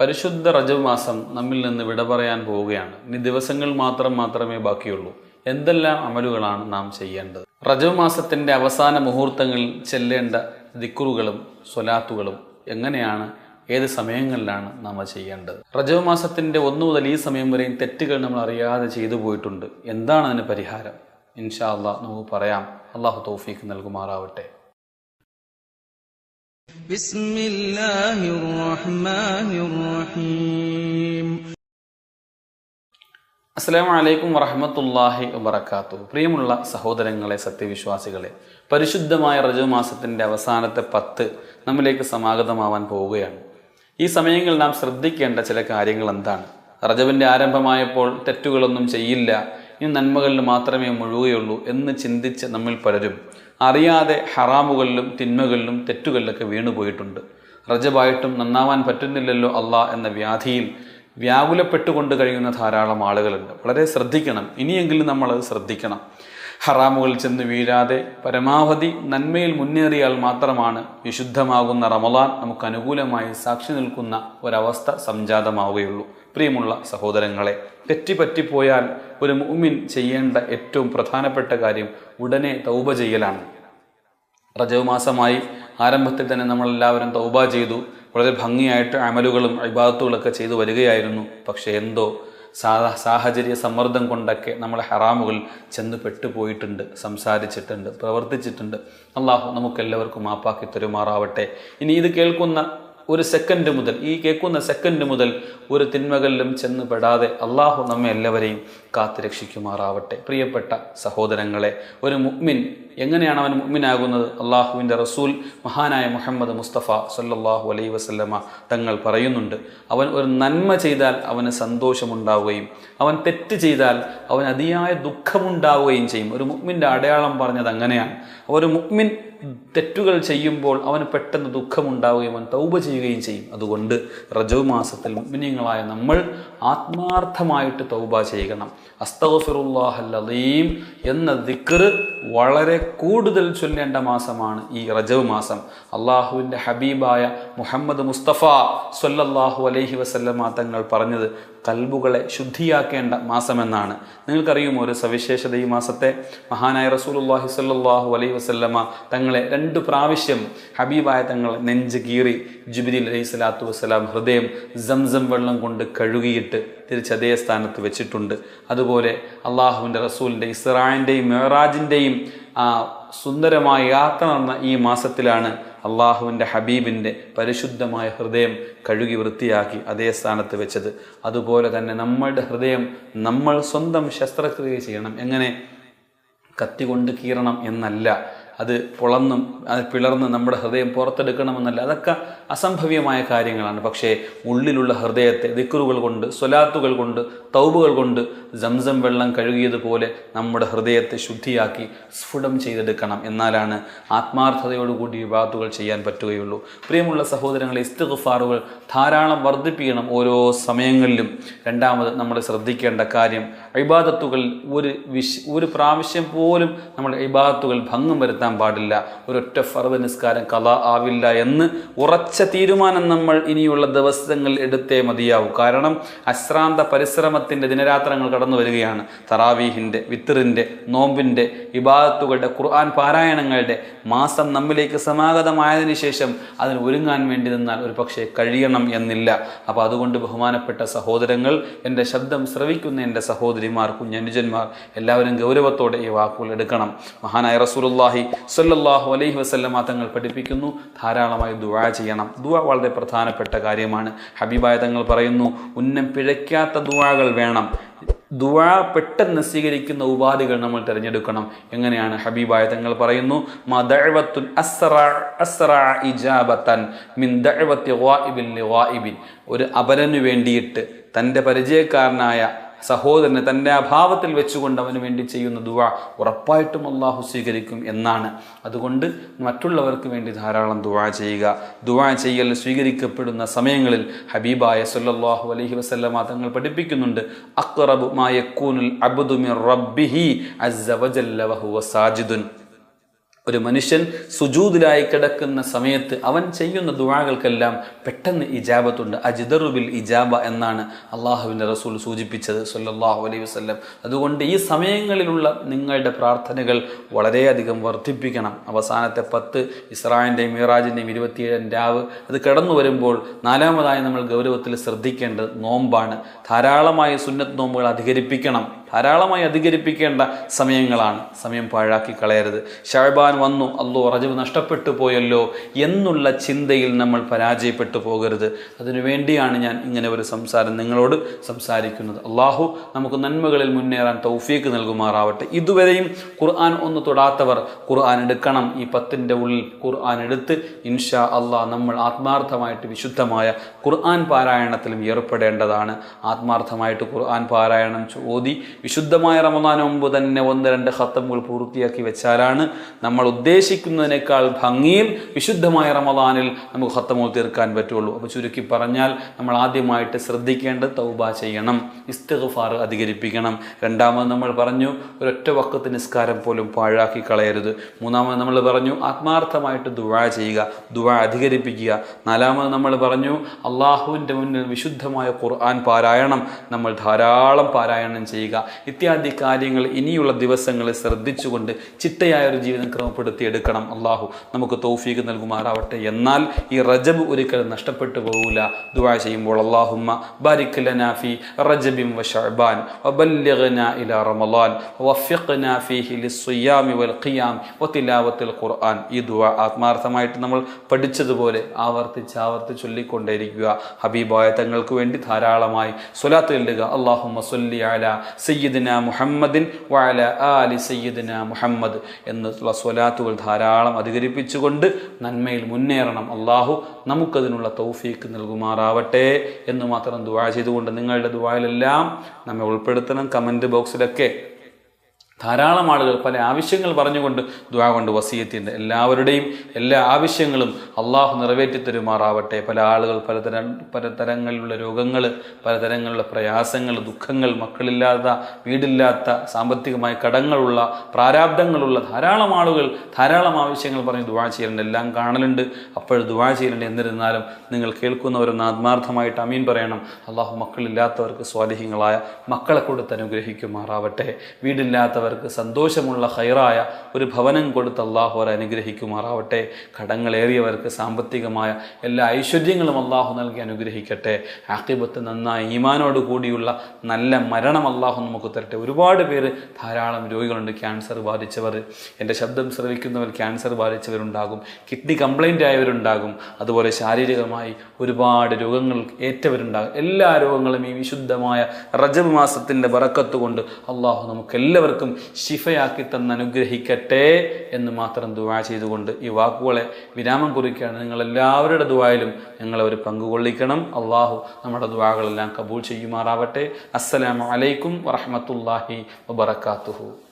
പരിശുദ്ധ റജബ് മാസം നമ്മിൽ നിന്ന് വിട പറയാൻ പോവുകയാണ്. ഇനി ദിവസങ്ങൾ മാത്രം മാത്രമേ ബാക്കിയുള്ളൂ. എന്തെല്ലാം അമലുകളാണ് നാം ചെയ്യേണ്ടത്? റജബ് മാസത്തിന്റെ അവസാന മുഹൂർത്തങ്ങളിൽ ചെല്ലേണ്ട ദിക്കുറുകളും സ്വലാത്തുകളും എങ്ങനെയാണ്? ഏത് സമയങ്ങളിലാണ് നാം ചെയ്യേണ്ടത്? റജബ് മാസത്തിന്റെ ഒന്നു മുതൽ ഈ സമയം വരെയും തെറ്റുകൾ നമ്മൾ അറിയാതെ ചെയ്തു പോയിട്ടുണ്ട്. എന്താണ് അതിന് പരിഹാരം? ഇൻഷാ അള്ളാഹ് നമുക്ക് പറയാം. അള്ളാഹു തൗഫീഖ് നൽകുമാറാവട്ടെ. بسم الله الرحمن الرحيم അസ്സലാമു അലൈക്കും വറഹമത്തല്ലാഹി വബർക്കാത്തു പ്രിയമുള്ള സഹോദരങ്ങളെ സത്യവിശ്വാസികളെ പരിശുദ്ധമായ റജബ് മാസത്തിന്റെ അവസാനത്തെ പത്ത് നമ്മിലേക്ക് സമാഗതമാവാൻ പോവുകയാണ് ഈ സമയങ്ങളിൽ നാം ശ്രദ്ധിക്കേണ്ട ചില കാര്യങ്ങൾ എന്താണ് റജബിന്റെ ആരംഭമായപ്പോൾ തെറ്റുകളൊന്നും ചെയ്യില്ല ഇനി നന്മകളിൽ മാത്രമേ മുഴുകുകയുള്ളൂ എന്ന് ചിന്തിച്ച് നമ്മിൽ പലരും അറിയാതെ ഹറാമുകളിലും തിന്മകളിലും തെറ്റുകളിലൊക്കെ വീണുപോയിട്ടുണ്ട് റജബായിട്ടും നന്നാവാൻ പറ്റുന്നില്ലല്ലോ അള്ളാ എന്ന വ്യാധിയിൽ വ്യാകുലപ്പെട്ടുകൊണ്ട് കഴിയുന്ന ധാരാളം ആളുകളുണ്ട്. വളരെ ശ്രദ്ധിക്കണം. ഇനിയെങ്കിലും നമ്മളത് ശ്രദ്ധിക്കണം. ഹറാമുകളിൽ ചെന്ന് വീഴാതെ പരമാവധി നന്മയിൽ മുന്നേറിയാൽ മാത്രമാണ് വിശുദ്ധമാകുന്ന റമലാൻ നമുക്ക് അനുകൂലമായി സാക്ഷി നിൽക്കുന്ന ഒരവസ്ഥ സംജാതമാവുകയുള്ളൂ. പ്രിയമുള്ള സഹോദരങ്ങളെ തെറ്റിപ്പറ്റിപ്പോയാൽ ഒരു മുഅ്മിൻ ചെയ്യേണ്ട ഏറ്റവും പ്രധാനപ്പെട്ട കാര്യം ഉടനെ തൗബ ചെയ്യലാണ്. റജവ് മാസമായി ആരംഭത്തിൽ തന്നെ നമ്മളെല്ലാവരും തൗബ ചെയ്തു. വളരെ ഭംഗിയായിട്ട് അമലുകളും ഇബാദത്തുകളൊക്കെ ചെയ്തു വരികയായിരുന്നു. പക്ഷേ എന്തോ സാ സാഹചര്യ സമ്മർദ്ദം കൊണ്ടൊക്കെ നമ്മളെ ഹറാമുകൾ ചെന്ന് പെട്ടുപോയിട്ടുണ്ട് സംസാരിച്ചിട്ടുണ്ട് പ്രവർത്തിച്ചിട്ടുണ്ട്. അള്ളാഹു നമുക്കെല്ലാവർക്കും മാപ്പാക്കി തരുമാറാവട്ടെ. ഇനി ഇത് കേൾക്കുന്ന ഒരു സെക്കൻഡ് മുതൽ ഈ കേൾക്കുന്ന സെക്കൻഡ് മുതൽ ഒരു തിന്മകളിലും ചെന്ന് പെടാതെ അള്ളാഹു നമ്മെ എല്ലാവരെയും കാത്തു രക്ഷിക്കുമാറാവട്ടെ പ്രിയപ്പെട്ട സഹോദരങ്ങളെ ഒരു മുഅ്മിൻ എങ്ങനെയാണ് അവൻ മുമ്മിനാകുന്നത് അള്ളാഹുവിന്റെ റസൂൽ മഹാനായ മുഹമ്മദ് മുസ്തഫ സല്ലാഹു അലൈ വസല്ലമ തങ്ങൾ പറയുന്നുണ്ട്. അവൻ ഒരു നന്മ ചെയ്താൽ അവന് സന്തോഷമുണ്ടാവുകയും അവൻ തെറ്റ് ചെയ്താൽ അവൻ അതിയായ ദുഃഖമുണ്ടാവുകയും ചെയ്യും. ഒരു മുഗ്മിന്റെ അടയാളം പറഞ്ഞത് അങ്ങനെയാണ്. ഒരു മുഗ്മിൻ തെറ്റുകൾ ചെയ്യുമ്പോൾ അവന് പെട്ടെന്ന് ദുഃഖമുണ്ടാവുകയും അവൻ തൗബ ചെയ്യുകയും ചെയ്യും. അതുകൊണ്ട് റജവ് മാസത്തിൽ മുഗ്മിനിയങ്ങളായ നമ്മൾ ആത്മാർത്ഥമായിട്ട് തൗബ ചെയ്യണം. അസ്തഫിറുല്ലാഹല്ലീം എന്ന ദിക്ർ വളരെ കൂടുതൽ ചൊല്ലേണ്ട മാസമാണ് ഈ റജവ് മാസം. അള്ളാഹുവിന്റെ ഹബീബായ മുഹമ്മദ് മുസ്തഫ സൊല്ലാഹു അലൈഹി വസല്ലമ തങ്ങൾ പറഞ്ഞത് കൽബുകളെ ശുദ്ധിയാക്കേണ്ട മാസമെന്നാണ്. നിങ്ങൾക്കറിയുമോ ഒരു സവിശേഷത ഈ മാസത്തെ? മഹാനായ റസൂലുല്ലാഹി സല്ലാഹു അലൈഹി വസല്ലമ തങ്ങളെ രണ്ട് പ്രാവശ്യം ഹബീബായ തങ്ങൾ നെഞ്ച് കീറി ജുബിരിൽ അലൈഹി സ്വലാത്തു വസ്സലാം ഹൃദയം സംസം വെള്ളം കൊണ്ട് കഴുകിയിട്ട് തിരിച്ച് അതേ സ്ഥാനത്ത് വെച്ചിട്ടുണ്ട്. അതുപോലെ അള്ളാഹുവിന്റെ റസൂലിന്റെ ഇസ്രായിന്റെയും മെഹറാജിന്റെയും സുന്ദരമായ യാത്ര നടന്ന ഈ മാസത്തിലാണ് അള്ളാഹുവിന്റെ ഹബീബിന്റെ പരിശുദ്ധമായ ഹൃദയം കഴുകി വൃത്തിയാക്കി അതേ സ്ഥാനത്ത് വെച്ചത്. അതുപോലെ തന്നെ നമ്മളുടെ ഹൃദയം നമ്മൾ സ്വന്തം ശസ്ത്രക്രിയ ചെയ്യണം. എങ്ങനെ? കത്തി കൊണ്ട് കീറണം എന്നല്ല. അത് പൊളന്നും അത് പിളർന്ന് നമ്മുടെ ഹൃദയം പുറത്തെടുക്കണമെന്നല്ല. അതൊക്കെ അസംഭവ്യമായ കാര്യങ്ങളാണ്. പക്ഷേ ഉള്ളിലുള്ള ഹൃദയത്തെ ദിക്കുറുകൾ കൊണ്ട് സ്വലാത്തുകൾ കൊണ്ട് തൗബുകൾ കൊണ്ട് ജംസം വെള്ളം കഴുകിയതുപോലെ നമ്മുടെ ഹൃദയത്തെ ശുദ്ധിയാക്കി സ്ഫുടം ചെയ്തെടുക്കണം എന്നാലാണ് ആത്മാർത്ഥതയോടുകൂടി വിവാദത്തുകൾ ചെയ്യാൻ പറ്റുകയുള്ളൂ. പ്രിയമുള്ള സഹോദരങ്ങളെ ഇസ്തിഗ്ഫാറുകൾ ധാരാളം വർദ്ധിപ്പിക്കണം ഓരോ സമയങ്ങളിലും. രണ്ടാമത് നമ്മൾ ശ്രദ്ധിക്കേണ്ട കാര്യം ഇബാദത്തുകൾ ഒരു വിശ് ഒരു പ്രാവശ്യം പോലും നമ്മൾ ഇബാദത്തുകൾ ഭംഗം വരുത്താൻ പാടില്ല. ഒരൊറ്റ ഫർദ് നിസ്കാരം കല ആവില്ല എന്ന് ഉറച്ച തീരുമാനം നമ്മൾ ഇനിയുള്ള ദിവസങ്ങൾ എടുത്തേ മതിയാവൂ. കാരണം അശ്രാന്ത പരിശ്രമത്തിന്റെ ദിനരാത്രങ്ങൾ കടന്നു വരികയാണ്. തറാവീഹിന്റെ വിത്തറിന്റെ നോമ്പിന്റെ ഇബാദത്തുകളുടെ ഖുർആൻ പാരായണങ്ങളുടെ മാസം നമ്മിലേക്ക് സമാഗതമായതിനു ശേഷം അതിന് ഒരുങ്ങാൻ വേണ്ടി നിന്നാൽ ഒരു പക്ഷേ കഴിയണം എന്നില്ല. അപ്പോൾ അതുകൊണ്ട് ബഹുമാനപ്പെട്ട സഹോദരങ്ങൾ എന്റെ ശബ്ദം ശ്രവിക്കുന്ന എന്റെ സഹോദരിമാർ കുഞ്ഞനുജന്മാർ എല്ലാവരും ഗൗരവത്തോടെ ഈ വാക്കുകൾ എടുക്കണം. മഹാനായ റസൂലുള്ളാഹി സല്ലല്ലാഹു അലൈഹി വസല്ലമ തങ്ങൾ പഠിപ്പിക്കുന്നു. ധാരാളമായി ദുആ ചെയ്യണം. ദുആ വളരെ പ്രധാനപ്പെട്ട കാര്യമാണ്. ഹബീബായ തങ്ങൾ പറയുന്നു ഉന്നം പിഴയ്ക്കാത്ത ദുആകൾ വേണം. ദുആ പെട്ടെന്ന് സ്വീകരിക്കുന്ന ഉപാധികൾ നമ്മൾ തിരഞ്ഞെടുക്കണം. എങ്ങനെയാണ് ഹബീബായ തങ്ങൾ പറയുന്നു ഒരു അപരനു വേണ്ടിയിട്ട് തന്റെ പരിചയക്കാരനായ സഹോദരനെ തന്റെ അഭാവത്തിൽ വെച്ചുകൊണ്ട് അവന് വേണ്ടി ചെയ്യുന്ന ദുവ ഉറപ്പായിട്ടും അള്ളാഹു സ്വീകരിക്കും എന്നാണ്. അതുകൊണ്ട് മറ്റുള്ളവർക്ക് വേണ്ടി ധാരാളം ദുവ ചെയ്യുക. ദുവ ചെയ്യൽ സ്വീകരിക്കപ്പെടുന്ന സമയങ്ങളിൽ ഹബീബായ സല്ലാഹു അലഹി വസല്ലമ തങ്ങൾ പഠിപ്പിക്കുന്നുണ്ട് അക്റബു മാ അബുദുമിർ അബ്ദു മിർ റബ്ബിഹി അസ്സ വജല്ല വഹുവ സാജിദുൻ. ഒരു മനുഷ്യൻ സുജൂതിലായി കിടക്കുന്ന സമയത്ത് അവൻ ചെയ്യുന്ന ദുവാകൾക്കെല്ലാം പെട്ടെന്ന് ഇജാബത്തുണ്ട്. അജിദറുബിൽ ഇജാബ എന്നാണ് അള്ളാഹുവിന്റെ റസൂൽ സൂചിപ്പിച്ചത് സല്ലാഹു അലൈഹി വസല്ലം. അതുകൊണ്ട് ഈ സമയങ്ങളിലുള്ള നിങ്ങളുടെ പ്രാർത്ഥനകൾ വളരെയധികം വർദ്ധിപ്പിക്കണം. അവസാനത്തെ പത്ത് ഇസ്രായന്റെയും മിറാജിന്റെയും ഇരുപത്തിയേഴാം രാവ് അത് കടന്നു വരുമ്പോൾ നാലാമതായി നമ്മൾ ഗൗരവത്തിൽ ശ്രദ്ധിക്കേണ്ടത് നോമ്പാണ്. ധാരാളമായി സുന്നത്ത് നോമ്പുകൾ അധികരിപ്പിക്കണം. ധാരാളമായി അധികരിപ്പിക്കേണ്ട സമയങ്ങളാണ്. സമയം പാഴാക്കി കളയരുത്. ഷാഴ്ബാൻ വന്നു അല്ലോ റജബ് നഷ്ടപ്പെട്ടു പോയല്ലോ എന്നുള്ള ചിന്തയിൽ നമ്മൾ പരാജയപ്പെട്ടു പോകരുത്. അതിനുവേണ്ടിയാണ് ഞാൻ ഇങ്ങനെ ഒരു സംസാരം നിങ്ങളോട് സംസാരിക്കുന്നത്. അള്ളാഹു നമുക്ക് നന്മകളിൽ മുന്നേറാൻ തൗഫീക്ക് നൽകുമാറാവട്ടെ. ഇതുവരെയും ഖുർആൻ ഒന്ന് തൊടാത്തവർ ഖുർആൻ എടുക്കണം. ഈ പത്തിന്റെ ഉള്ളിൽ ഖുർആൻ എടുത്ത് ഇൻഷാ അള്ളാഹ് നമ്മൾ ആത്മാർത്ഥമായിട്ട് വിശുദ്ധമായ ഖുർആൻ പാരായണത്തിലും ഏർപ്പെടേണ്ടതാണ്. ആത്മാർത്ഥമായിട്ട് ഖുർആൻ പാരായണം ഓതി വിശുദ്ധമായ റമദാൻ മുമ്പ് തന്നെ ഒന്ന് രണ്ട് ഹത്തമുകൾ പൂർത്തിയാക്കി വെച്ചാലാണ് നമ്മൾ ഉദ്ദേശിക്കുന്നതിനേക്കാൾ ഭംഗിയിൽ വിശുദ്ധമായ റമദാനിൽ നമുക്ക് ഹത്തമുകൾ തീർക്കാൻ പറ്റുള്ളൂ. അപ്പോൾ ചുരുക്കി പറഞ്ഞാൽ നമ്മൾ ആദ്യമായിട്ട് ശ്രദ്ധിക്കേണ്ടത് തൗബ ചെയ്യണം ഇസ്തിഗ്ഫാർ അധികരിപ്പിക്കണം. രണ്ടാമത് നമ്മൾ പറഞ്ഞു ഒരൊറ്റ വക്കത്ത് നിസ്കാരം പോലും പാഴാക്കി കളയരുത്. മൂന്നാമത് നമ്മൾ പറഞ്ഞു ആത്മാർത്ഥമായിട്ട് ദുവാ ചെയ്യുക ദുവാ അധികരിപ്പിക്കുക. നാലാമത് നമ്മൾ പറഞ്ഞു അള്ളാഹുവിന്റെ മുന്നിൽ വിശുദ്ധമായ ഖുർആൻ പാരായണം. നമ്മൾ ധാരാളം പാരായണം ചെയ്യുക. ഇത്യാദി കാര്യങ്ങൾ ഇനിയുള്ള ദിവസങ്ങളിൽ ശ്രദ്ധിച്ചുകൊണ്ട് ചിട്ടയായ ഒരു ജീവിതം ക്രമപ്പെടുത്തിയെടുക്കണം. അള്ളാഹു നമുക്ക് തൗഫീഖ് നൽകുമാറാവട്ടെ. എന്നാൽ ഈ റജബ് ഒരിക്കലും നഷ്ടപ്പെട്ടു പോകില്ല ദുആ ചെയ്യുമ്പോൾ അള്ളാഹുമ്മ ബാരിക് ലനാ ഫി റജബിൻ വ ശഅബാൻ ഇലാ റമളാൻ വഫിഖ്നാ ഫീഹി ലിസ്സിയാമി വൽ ഖിയാം വതിലാവത്തിൽ ഖുർആൻ. ഈ ദുആ ആത്മാർത്ഥമായിട്ട് നമ്മൾ പഠിച്ചതുപോലെ ആവർത്തിച്ച് ആവർത്തിച്ച് ചൊല്ലിക്കൊണ്ടേയിരിക്കുക. ഹബീബായ തങ്ങൾക്ക് വേണ്ടി ധാരാളമായി സ്വലാത്ത് ചെല്ലുക. അള്ളാഹുമ്മ സല്ലി അല സയ്യിദിന മുഹമ്മദിൻ വഅല ആലി സയ്യിദിന മുഹമ്മദ് എന്നുള്ള സ്വലാത്തുകൾ ധാരാളം അധികരിപ്പിച്ചുകൊണ്ട് നന്മയിൽ മുന്നേറണം. അള്ളാഹു നമുക്കതിനുള്ള തൗഫീക്ക് നൽകുമാറാവട്ടെ എന്ന് മാത്രം ദുവാ ചെയ്തുകൊണ്ട് നിങ്ങളുടെ ദുവായിലെല്ലാം നമ്മെ ഉൾപ്പെടുത്തണം. കമന്റ് ബോക്സിലൊക്കെ ധാരാളം ആളുകൾ പല ആവശ്യങ്ങൾ പറഞ്ഞുകൊണ്ട് ദ്വാ കൊണ്ട് വസീയത്തിന്റെ എല്ലാവരുടെയും എല്ലാ ആവശ്യങ്ങളും അള്ളാഹു നിറവേറ്റി തരുമാറാവട്ടെ. പല ആളുകൾ പലതരം പലതരങ്ങളിലുള്ള രോഗങ്ങൾ പലതരങ്ങളിലുള്ള പ്രയാസങ്ങൾ ദുഃഖങ്ങൾ മക്കളില്ലാത്ത വീടില്ലാത്ത സാമ്പത്തികമായ കടങ്ങളുള്ള പ്രാരാബ്ദങ്ങളുള്ള ധാരാളം ആളുകൾ ധാരാളം ആവശ്യങ്ങൾ പറഞ്ഞ് ദുവാ ചെയ്യലുണ്ട് എല്ലാം കാണലുണ്ട്. അപ്പോൾ ദുവാ ചെയ്യലുണ്ട് എന്നിരുന്നാലും നിങ്ങൾ കേൾക്കുന്നവരൊന്ന് ആത്മാർത്ഥമായിട്ട് അമീൻ പറയണം. അള്ളാഹു മക്കളില്ലാത്തവർക്ക് സ്വാധീനങ്ങളായ മക്കളെ കൊടുത്ത് അനുഗ്രഹിക്കുമാറാവട്ടെ. വീടില്ലാത്തവർക്ക് സന്തോഷമുള്ള ഹൈറായ ഒരു ഭവനം കൊടുത്ത് അള്ളാഹു അവരെ അനുഗ്രഹിക്കുമാറാവട്ടെ. കടങ്ങളേറിയവർക്ക് സാമ്പത്തികമായ എല്ലാ ഐശ്വര്യങ്ങളും അള്ളാഹു നൽകി അനുഗ്രഹിക്കട്ടെ. ആക്കിബത്ത് നന്നായി ഈമാനോട് കൂടിയുള്ള നല്ല മരണം അള്ളാഹു നമുക്ക് തരട്ടെ. ഒരുപാട് പേര് ധാരാളം രോഗികളുണ്ട് ക്യാൻസർ ബാധിച്ചവർ. എന്റെ ശബ്ദം ശ്രവിക്കുന്നവർ ക്യാൻസർ ബാധിച്ചവരുണ്ടാകും. കിഡ്നി കംപ്ലൈന്റ് ആയവരുണ്ടാകും. അതുപോലെ ശാരീരികമായി ഒരുപാട് രോഗങ്ങൾ ഏറ്റവരുണ്ടാകും. എല്ലാ രോഗങ്ങളും ഈ വിശുദ്ധമായ റജബ് മാസത്തിന്റെ വറക്കത്ത് കൊണ്ട് അള്ളാഹു നമുക്ക് എല്ലാവർക്കും ശിഫയാക്കി തന്ന് അനുഗ്രഹിക്കട്ടെ എന്ന് മാത്രം ദുവാ ചെയ്തുകൊണ്ട് ഈ വാക്കുകളെ വിരാമം കുറിക്കുകയാണ്. നിങ്ങൾ എല്ലാവരുടെ ദുവായിലും ഞങ്ങളെ ഒരു പങ്കുകൊള്ളിക്കണം. അള്ളാഹു നമ്മുടെ ദുവാകളെല്ലാം കബൂൾ ചെയ്യുമാറാവട്ടെ. അസ്സലാമലൈക്കും വറഹമത്തല്ലാഹി വബർക്കാത്തുഹു